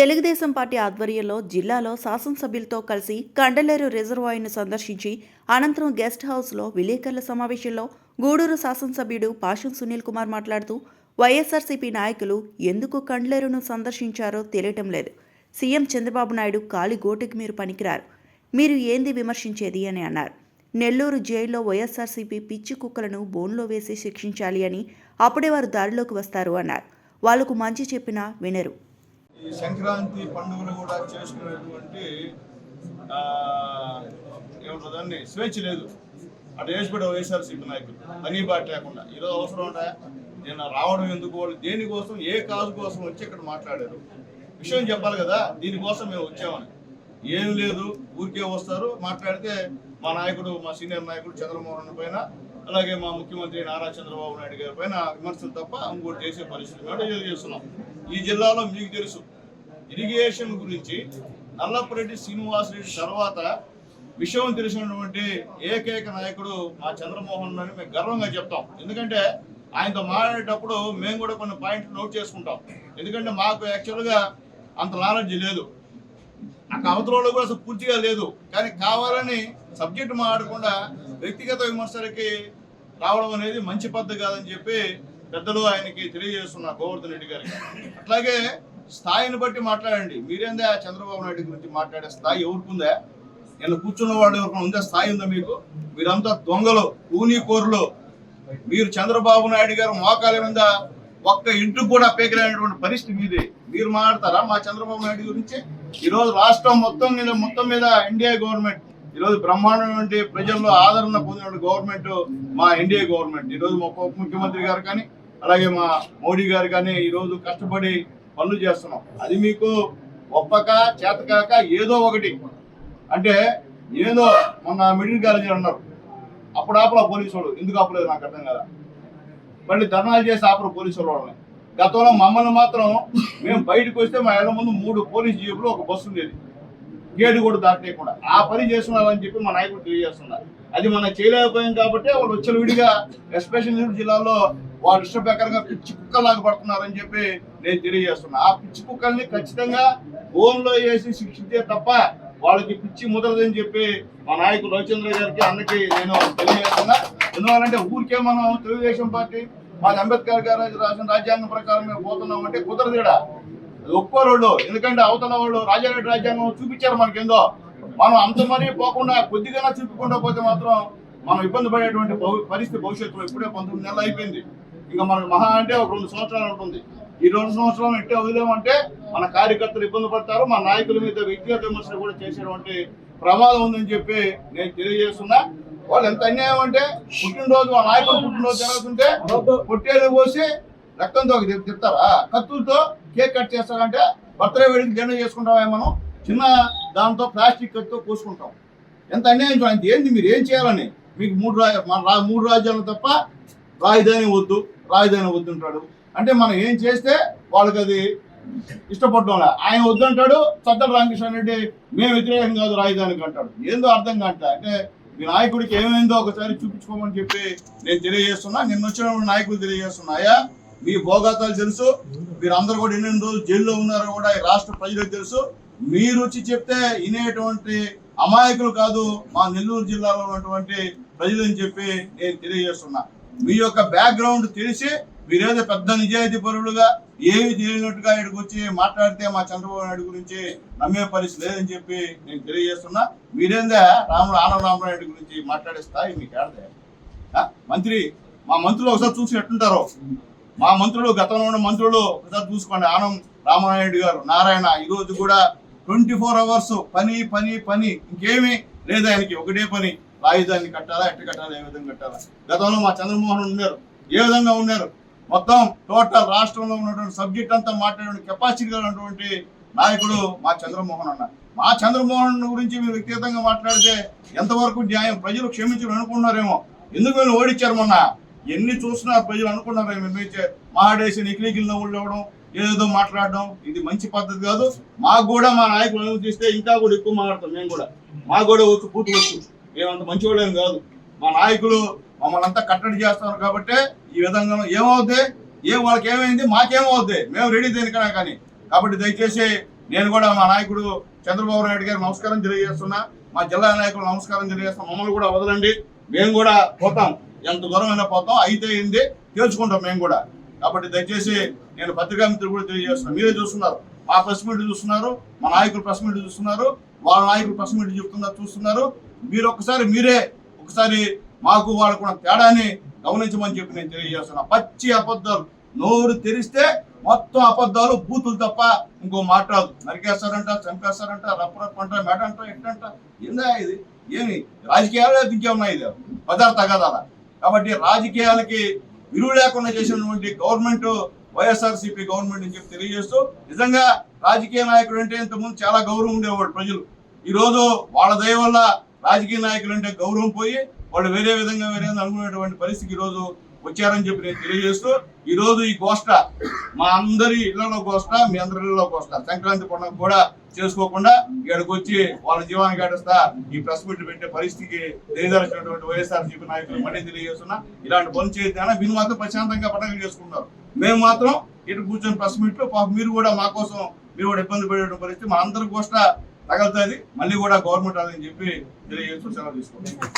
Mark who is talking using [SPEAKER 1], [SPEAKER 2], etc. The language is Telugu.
[SPEAKER 1] తెలుగుదేశం పార్టీ ఆధ్వర్యంలో జిల్లాలో శాసనసభ్యులతో కలిసి కండలేరు రిజర్వాయర్ను సందర్శించి అనంతరం గెస్ట్ హౌస్లో విలేకరుల సమావేశంలో గూడూరు శాసనసభ్యుడు పాషం సునీల్ కుమార్ మాట్లాడుతూ వైఎస్ఆర్సీపీ నాయకులు ఎందుకు కండ్లేరును సందర్శించారో తెలియటం లేదు. సీఎం చంద్రబాబు నాయుడు కాలి గోటికి మీరు పనికిరారు. మీరు ఏంది విమర్శించేది? అని అన్నారు. నెల్లూరు జైల్లో వైఎస్ఆర్సీపీ పిచ్చి కుక్కలను బోన్లో వేసి శిక్షించాలి అని అప్పుడే వారు దారిలోకి వస్తారు అన్నారు. వాళ్ళకు మంచి చెప్పినా వినరు.
[SPEAKER 2] ఈ సంక్రాంతి పండుగను కూడా చేసుకునేటువంటి ఆ, ఏమంటారు దాన్ని స్వేచ్ఛ లేదు. అటు వేసిపెట్టే వైఎస్ఆర్సీపీ నాయకులు పని బాట లేకుండా. ఈరోజు అవసరం ఉంటాయా నేను రావడం ఎందుకు వాళ్ళు దేనికోసం ఏ కాజు కోసం వచ్చి ఇక్కడ మాట్లాడారు. విషయం చెప్పాలి కదా దీనికోసం మేము వచ్చామని. ఏం లేదు ఊరికే వస్తారు మాట్లాడితే మా నాయకుడు మా సీనియర్ నాయకుడు చంద్రమోహన్ పైన అలాగే మా ముఖ్యమంత్రి నారా చంద్రబాబు నాయుడు గారి పైన విమర్శలు తప్ప ఇంకోటి చేసే పరిస్థితి మేము తెలియజేస్తున్నాం ఈ జిల్లాలో మీకు తెలుసు ఇరిగేషన్ గురించి నల్లపురెడ్డి శ్రీనివాసరెడ్డి తర్వాత విషయం తెలిసినటువంటి ఏకైక నాయకుడు మా చంద్రమోహన్ అని మేము గర్వంగా చెప్తాం. ఎందుకంటే ఆయనతో మాట్లాడేటప్పుడు మేము కూడా కొన్ని పాయింట్లు నోట్ చేసుకుంటాం. ఎందుకంటే మాకు యాక్చువల్గా అంత నాలెడ్జ్ లేదు. నాకు అవతలలో కూడా అసలు పూర్తిగా లేదు. కానీ కావాలని సబ్జెక్ట్ మాట్లాడకుండా వ్యక్తిగత విమర్శలకి రావడం అనేది మంచి పద్ధతి కాదని చెప్పి పెద్దలు ఆయనకి తెలియజేస్తున్నారు గోవర్ధన్ రెడ్డి గారికి. అట్లాగే స్థాయిని బట్టి మాట్లాడండి. మీరేందా చంద్రబాబు నాయుడు గురించి మాట్లాడే స్థాయి ఎవరికిందా? నేను కూర్చున్న వాడు ఎవరికైనా ఉందా స్థాయి ఉందా మీకు? మీరంతా దొంగలు కూనీకోరులు. మీరు చంద్రబాబు నాయుడు గారు మోకాల మీద ఒక్క ఇంటికి కూడా పేకలేనటువంటి పరిస్థితి మీది. మీరు మాట్లాడతారా మా చంద్రబాబు నాయుడు గురించి? ఈ రోజు రాష్ట్రం మొత్తం మీద మొత్తం మీద ఎన్డీఏ గవర్నమెంట్ ఈరోజు బ్రహ్మాండం బ్రహ్మాండమైనటువంటి ప్రజల్లో ఆదరణ పొందిన గవర్నమెంట్ మా ఎన్డీఏ గవర్నమెంట్. ఈ రోజు మా ఉప ముఖ్యమంత్రి గారు కానీ అలాగే మా మోడీ గారు కానీ ఈరోజు కష్టపడి పనులు చేస్తున్నాం. అది మీకు ఒప్పక చేతకాక ఏదో ఒకటి. అంటే ఏదో మొన్న మిడిల్ కాలేజీ అన్నారు. అప్పుడు ఆపలా పోలీసు వాళ్ళు ఎందుకు ఆపలేదు నాకు అర్థం కదా? మళ్ళీ ధర్నాలు చేసి ఆపరు పోలీసు వాళ్ళు వాళ్ళని. గతంలో మమ్మల్ని మాత్రం మేము బయటకు వస్తే మా ఇళ్ళ ముందు మూడు పోలీస్ జీపులు ఒక బస్సు ఉండేది. గేటు కూడా దాటలేకుండా. ఆ పని చేస్తున్నారని చెప్పి మా నాయకుడు తెలియజేస్తున్నారు. అది మనం చేయలేకపోయాం కాబట్టి వాళ్ళు వచ్చిన విడిగా ఎస్పెషల్ నెల్లూరు జిల్లాలో వాళ్ళు ఇష్టప్రకారంగా పిచ్చి కుక్కలాగా పడుతున్నారని చెప్పి నేను తెలియజేస్తున్నా. ఆ పిచ్చి కుక్కల్ని ఖచ్చితంగా ఓన్లో వేసి శిక్షిస్తే తప్ప వాళ్ళకి పిచ్చి ముదరదని చెప్పి మా నాయకుడు రవిచంద్ర గారికి అన్నకి నేను తెలియజేస్తున్నా. ఎందువల్లంటే ఊరికే మనం తెలుగుదేశం పార్టీ మాది అంబేద్కర్ గారు రాసిన రాజ్యాంగం ప్రకారం మేము పోతున్నాం అంటే కుదరదు ఒక్కోరోళ్ళు ఎందుకంటే అవతల వాళ్ళు రాజారెడ్డి రాజ్యాంగం చూపించారు మనకేందో మనం అంత మరీ పోకుండా కొద్దిగా చూపకుండా పోతే మాత్రం మనం ఇబ్బంది పడేటువంటి పరిస్థితి భవిష్యత్తులో ఇప్పుడే పంతొమ్మిది నెలలు అయిపోయింది. ఇంకా మనకు మహా అంటే ఒక రెండు సంవత్సరాలు ఉంటుంది. ఈ రెండు సంవత్సరాలు ఇట్టే వదిలేమంటే మన కార్యకర్తలు ఇబ్బంది పడతారు మన నాయకుల మీద వ్యక్తిగత విమర్శలు కూడా చేసేటువంటి ప్రమాదం ఉందని చెప్పి నేను తెలియజేస్తున్నా. వాళ్ళు ఎంత అన్యాయం అంటే పుట్టినరోజు ఆ నాయకులు పుట్టినరోజు జరుగుతుంటే పొట్టేలు పోసి రక్తంతో తిప్- తిప్పుతారా కత్తులతో కేక్ కట్ చేస్తారంటే బర్త్డే వేడికి జెండా చేసుకుంటామే మనం? చిన్న దాంతో ప్లాస్టిక్ కట్తో కోసుకుంటాం. ఎంత అన్యాయం చూడండి ఏంది మీరు? ఏం చేయాలని? మీకు మూడు రా మన మూడు రాజ్యాలు తప్ప రాజధాని వద్దు రాజధాని వద్దుంటాడు. అంటే మనం ఏం చేస్తే వాళ్ళకి అది ఇష్టపడడం ఆయన వద్దంటాడు సద్దల రామకృష్ణ రెడ్డి మేము వ్యతిరేకం కాదు రాజధానికి అంటాడు. ఏందో అర్థం కావట్లే. అంటే మీ నాయకుడికి ఏమైందో ఒకసారి చూపించుకోమని చెప్పి నేను తెలియజేస్తున్నా. నిన్న వచ్చిన నాయకులు తెలియజేస్తున్నాయా? మీ భోగాతాలు తెలుసు. మీరు అందరు కూడా ఎన్ని రోజులు జైల్లో ఉన్నారో కూడా ఈ రాష్ట్ర ప్రజలకు తెలుసు. మీరు వచ్చి చెప్తే వినేటువంటి అమాయకులు కాదు మా నెల్లూరు జిల్లాలో ఉన్నటువంటి ప్రజలు అని చెప్పి నేను తెలియజేస్తున్నా. మీ యొక్క బ్యాక్గ్రౌండ్ తెలిసి మీరేదో పెద్ద నిజాయితీ పరులుగా ఏమి తెలియనట్టుగా ఇక్కడికి వచ్చి మాట్లాడితే మా చంద్రబాబు నాయుడు గురించి నమ్మే పరిస్థితి లేదని చెప్పి నేను తెలియజేస్తున్నా. మీరేందా రాముడు ఆనవ రామరాయుడు గురించి మాట్లాడే స్థాయి మీకు ఆడదే మంత్రి మా మంత్రులు ఒకసారి చూసి ఎట్టుంటారో మా మంత్రులు గతంలో ఉన్న మంత్రులు ఒకసారి చూసుకోండి. ఆనం రామనాయుడు గారు నారాయణ ఈ రోజు కూడా ట్వంటీ ఫోర్ అవర్స్ పని పని పని. ఇంకేమీ లేదు ఆయనకి. ఒకటే పని రాజధాని కట్టాలా ఎట్ట కట్టాలా ఏ విధంగా కట్టాలా. గతంలో మా చంద్రమోహన్ ఉన్నారు. ఏ విధంగా ఉన్నారు? మొత్తం టోటల్ రాష్ట్రంలో ఉన్నటువంటి సబ్జెక్ట్ అంతా మాట్లాడే కెపాసిటీ ఉన్నటువంటి నాయకుడు మా చంద్రమోహన్ అన్న. మా చంద్రమోహన్ గురించి మీరు వ్యక్తిగతంగా మాట్లాడితే ఎంతవరకు న్యాయం? ప్రజలు క్షమించడం అనుకున్నారేమో. ఎందుకు వీళ్ళు ఓడించారు మొన్న? ఎన్ని చూసినా ప్రజలు అనుకున్నారు మీరు మాడేసి నిఖిలికిల్ నవ్వులు ఇవ్వడం ఏదేదో మాట్లాడడం ఇది మంచి పద్ధతి కాదు. మాకు కూడా మా నాయకులు అనుమతి ఇంకా కూడా ఎక్కువ మాట్లాడతాం మేము కూడా. మాకు కూడా వచ్చు పూర్తి వచ్చు. మేమంత మంచి వాళ్ళేం కాదు. మా నాయకులు మమ్మల్ని అంతా కట్టడి చేస్తున్నారు కాబట్టి ఈ విధంగా ఏమవుద్ది? ఏం వాళ్ళకి ఏమైంది? మాకేమవుద్ది? మేము రెడీ దేనికైనా కానీ. కాబట్టి దయచేసి నేను కూడా మా నాయకుడు చంద్రబాబు నాయుడు గారు నమస్కారం తెలియజేస్తున్నా. మా జిల్లా నాయకులు నమస్కారం తెలియజేస్తున్నా. మమ్మల్ని కూడా వదలండి. మేము కూడా పోతాం. ఎంత దూరమైనా పోతాం అయితే ఏంది? తేల్చుకుంటాం మేము కూడా. కాబట్టి దయచేసి నేను పత్రికా మిత్రులు కూడా తెలియజేస్తున్నాను. మీరే చూస్తున్నారు. మా ప్రెస్ మీట్ చూస్తున్నారు మా నాయకులు ప్రెస్ మీట్ చూస్తున్నారు వాళ్ళ నాయకులు ప్రెస్ మీట్ చెప్తున్నారు చూస్తున్నారు. మీరు ఒకసారి మీరే ఒకసారి మాకు వాళ్ళకు ఉన్న తేడాని గమనించమని చెప్పి నేను తెలియజేస్తున్నా. పచ్చి అబద్ధాలు. నోరు తెరిస్తే మొత్తం అబద్ధాలు బూతులు తప్ప ఇంకో మాట్లాడు నరికేస్తారంట చంపేస్తారంట రప్ప రప్ప అంట మెడ ఎట్టంట ఏందా ఇది? ఏమి? రాజకీయాలు ఇంకేమన్నా ఇది? పదార్థ తగదాలా కాబట్టి రాజకీయాలకి విలువ లేకుండా చేసినటువంటి గవర్నమెంట్ వైఎస్ఆర్సీపీ గవర్నమెంట్ అని చెప్పి తెలియజేస్తూ నిజంగా రాజకీయ నాయకుడు అంటే ఇంతకుముందు చాలా గౌరవం ఉండేవాడు ప్రజలు. ఈరోజు వాళ్ళ దయ వల్ల రాజకీయ నాయకులు అంటే గౌరవం పోయి వాళ్ళు వేరే విధంగా వేరే అనుకునేటువంటి పరిస్థితి ఈ రోజు వచ్చారని చెప్పి నేను తెలియజేస్తూ ఈరోజు ఈ గోష్ట మా అందరి ఇళ్ళలో గోష్ట మీ అందరి ఇళ్ళలో గోష్ట సంక్రాంతి పండుగ కూడా చేసుకోకుండా ఇక్కడికి వచ్చి వాళ్ళ జీవాన్ని గడిస్తా ఈ ప్రెస్ మీట్ పెట్టే పరిస్థితికి తెలియదలిచినటువంటి వైఎస్ఆర్ జీపీ నాయకులు మళ్ళీ తెలియజేస్తున్నా. ఇలాంటి పనులు చేయొద్దు వీళ్ళు మాత్రం ప్రశాంతంగా పండుగ చేసుకున్నారు మేము మాత్రం ఇటు కూర్చొని ప్రెస్ మీట్లో పాపం మీరు కూడా మా కోసం మీరు కూడా ఇబ్బంది పడే పరిస్థితి మా అందరి గోష్ట తగలుతుంది. మళ్ళీ కూడా గవర్నమెంట్ అని చెప్పి తెలియజేస్తూ సెలవు తీసుకుంటాం.